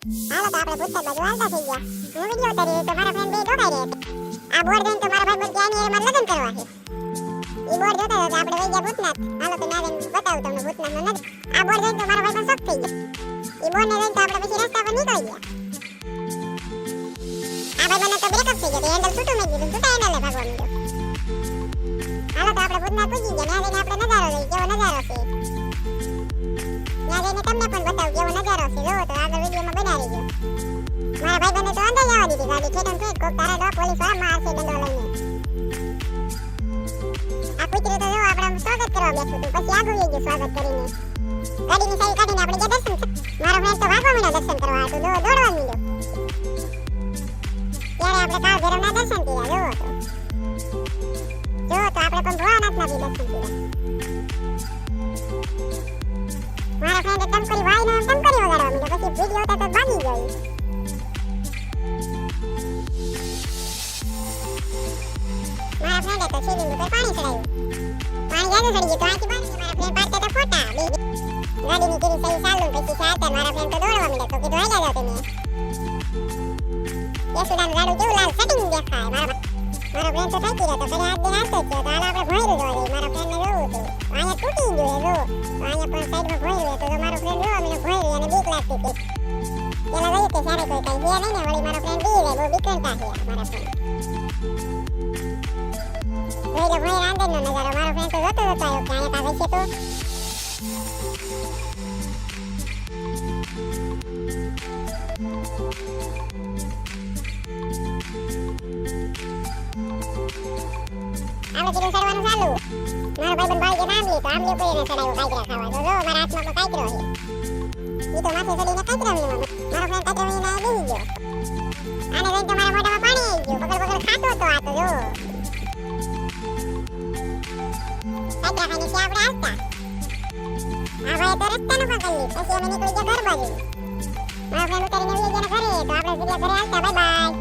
હાલો તો આપણે પુસ્તક બાજુ હાલતા થઈ ગયા. હું વીડિયો ઉતારી તો મારા ફ્રેન્ડ બે ડોકાઈ રહ્યા આ બોર્ડ જોઈને તો મારા ભાઈ બોલ કે આની હારે મારે લગ્ન કરવા છે. ઈ બોર્ડ જોતા હતા આપણે વઈ ગયા ભૂતનાથ. હાલો તો ના બતાવું તમને ભૂતનાથનો નજારો આ બોર્ડ જોઈને જોઈને ભૂતનાથ નજારો લઈ કેવો નજારો છે. ભાઈ બને તો અંદર જવા દીધી ગાડી ઠેઠમ ઠેઠ કોક તારા ડો પોલીસવાળા મારશે ડંડો લઈને આ કૂતરું તો જો આપણે સ્વાગત કરવા બેઠું હતું પછી આગળ ગયું સ્વાગત કરીને ગાડીની સાઈ કાઢીને આપણે ગયા દર્શન. મારો ફ્રેન્ડ તો ભાગવા માંડ્યો દર્શન કરવા હતું દો દોડવા માંડ્યો ત્યારે આપણે કાળ ભૈરવના દર્શન કર્યા જોવો તો તો આપણે પણ ભોળાનાથના બી દર્શન કર્યા મારા ફ્રેન્ડે ટમકરી એમ ટમકરી વગાડવા માંડ્યો પછી વીડિયો તો ભાગી ગઈ મારા ફ્રેન્ડે તો શિવલિંગ ઉપર પાણી ચડાવ્યું પાણી જાજુ ચડી ગયું તો આખી બાંધી મારા ફ્રેન્ડ પાડતા તો ફોટા બે ગાડીની કેવી સહી ચાલુ પછી ચાલતા મારા ફ્રેન્ડ તો દોડવા માંડ્યા તો કીધું હાલ્યા જાવ તમે યશુદાનું ગાડું કેવું લાલ સેટિંગ દેખાય મારા મારો ફ્રેન્ડ તો થાકી રહ્યો તો ફરી હાથ દે હાથ ગયો તો હાલ આપણે ભોંયરું જઈએ મારા ફ્રેન્ડને જોવું હતું અહીંયા તૂટી ગયું જો અહીંયા પણ સાઈડમાં ભોંયરું તો મારો ફ્રેન્ડ જોવા મને ભોંયરું અને બીક લાગતી હતી પેલા ગયું કે જ્યારે કોઈ કઈ હે નહીં ને વળી મારો ફ્રેન્ડ બી જાય બહુ બીકણતા છે મારા ફ્રેન્ડ જોઈ લો ભોંયરા અંદરનો નજારો મારો ફ્રેન્ડ તો જોતો જોતો આવ્યો કે અહીંયા પાસે છે તો આપણે કીધું ચડવાનું ચાલુ મારો ભાઈબંધ ભાઈ કે આંબલી તો આંબલી ઉપર એને ચડાવ્યો કાંકરા ખાવા તો જો મારા હાથમાં તો કાંકરો ઈ તો માથે ચડીને કાંકરા વીણવા મારો ફ્રેન્ડ કાંકરા વીણીને બેસી ખાઈને છે આપણે હાલતા આ ભાઈ તો રસ્તાનો પકડી પછી અમે નીકળી ગયા ઘર બાજુ મારા ફ્રેન્ડ ઉતારીને આવી ગયા ઘરે તો આપણે ઘરે આવતા બાય બાય